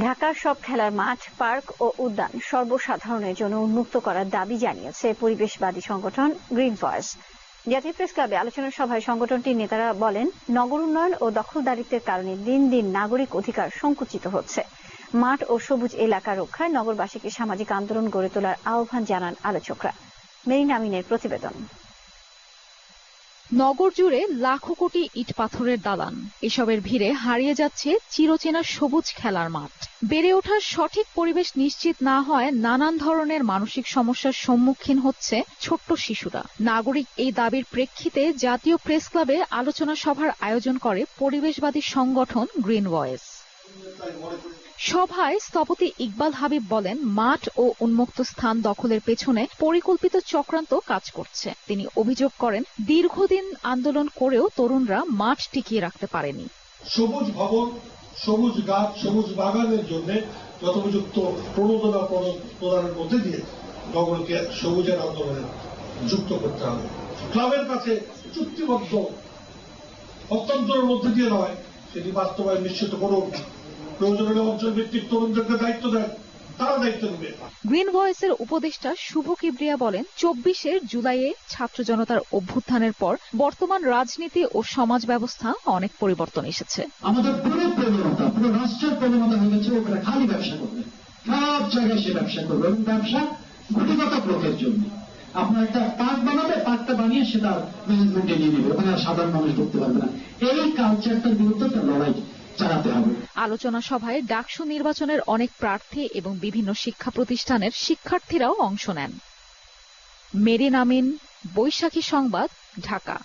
ঢাকার সব খেলার মাঠ, পার্ক ও উদ্যান সর্বসাধারণের জন্য উন্মুক্ত করার দাবি জানিয়েছে পরিবেশবাদী সংগঠন গ্রিন ভয়েস জাতীয় প্রেস ক্লাবে আলোচনা সভায় সংগঠনটির নেতারা বলেন, নগর উন্নয়ন ও দখলদারিত্বের কারণে দিন দিন নাগরিক অধিকার সংকুচিত হচ্ছে। মাঠ ও সবুজ এলাকা রক্ষায় নগরবাসীকে সামাজিক আন্দোলন গড়ে তোলার আহ্বান জানান আলোচকরা। মেরিন আমিনের প্রতিবেদন। নগর জুড়ে লাখো কোটি ইট পাথরের দালান। এসবের ভিড়ে হারিয়ে যাচ্ছে চিরচেনা সবুজ খেলার মাঠ। বেড়ে ওঠার সঠিক পরিবেশ নিশ্চিত না হয় নানান ধরনের মানসিক সমস্যার সম্মুখীন হচ্ছে ছোট্ট শিশুরা। নাগরিক এই দাবির প্রেক্ষিতে জাতীয় প্রেস ক্লাবে আলোচনা সভার আয়োজন করে পরিবেশবাদী সংগঠন গ্রিন ভয়েস সভায় স্থপতি ইকবাল হাবিব বলেন, মাঠ ও উন্মুক্ত স্থান দখলের পেছনে পরিকল্পিত চক্রান্ত কাজ করছে। তিনি অভিযোগ করেন, দীর্ঘদিন আন্দোলন করেও তরুণরা মাঠ টিকিয়ে রাখতে পারেনি। সবুজ ভবন, সবুজ গাছ, সবুজ বাগানের জন্য যথোপযুক্ত প্রণোদনা প্রদানের মধ্যে দিয়ে নগরকে সবুজের আন্দোলনে যুক্ত করতে হবে। ক্লাবের কাছে চুক্তিবদ্ধ। হস্তান্তরের মধ্যে দিয়ে নয়, সেটি বাস্তবায়ন নিশ্চিত করুন। প্রয়োজন হলে অঞ্চল তরুণদেরকে দায়িত্ব দেন। তারা দায়িত্ব নেবে। গ্রিন ভয়েসের উপদেষ্টা শুভ কিবরিয়া বলেন চব্বিশের জুলাইয়ে ছাত্র জনতার অভ্যুত্থানের পর বর্তমান রাজনীতি ও সমাজ ব্যবস্থা অনেক পরিবর্তন এসেছে। আমাদের পুরো প্রবণতা পুরো রাষ্ট্রের প্রবণতা হয়ে গেছে ওখানে খালি ব্যবসা করবে। সব জায়গায় সে ব্যবসা করবে। এবং ব্যবসা গুটিগত লোকের জন্য। আপনার একটা পার্ক বানাবে পার্কটা বানিয়ে সেটা ম্যানেজমেন্টে নিয়ে নেবে। ওখানে সাধারণ মানুষ ঢুকতে পারবে না। এই কালচারটার বিরুদ্ধে একটা লড়াই। আলোচনা সভায় ডাকসু নির্বাচনের অনেক প্রার্থী এবং বিভিন্ন শিক্ষা প্রতিষ্ঠানের শিক্ষার্থীরাও অংশ নেন। মেরিন আমিন বৈশাখী সংবাদ, ঢাকা।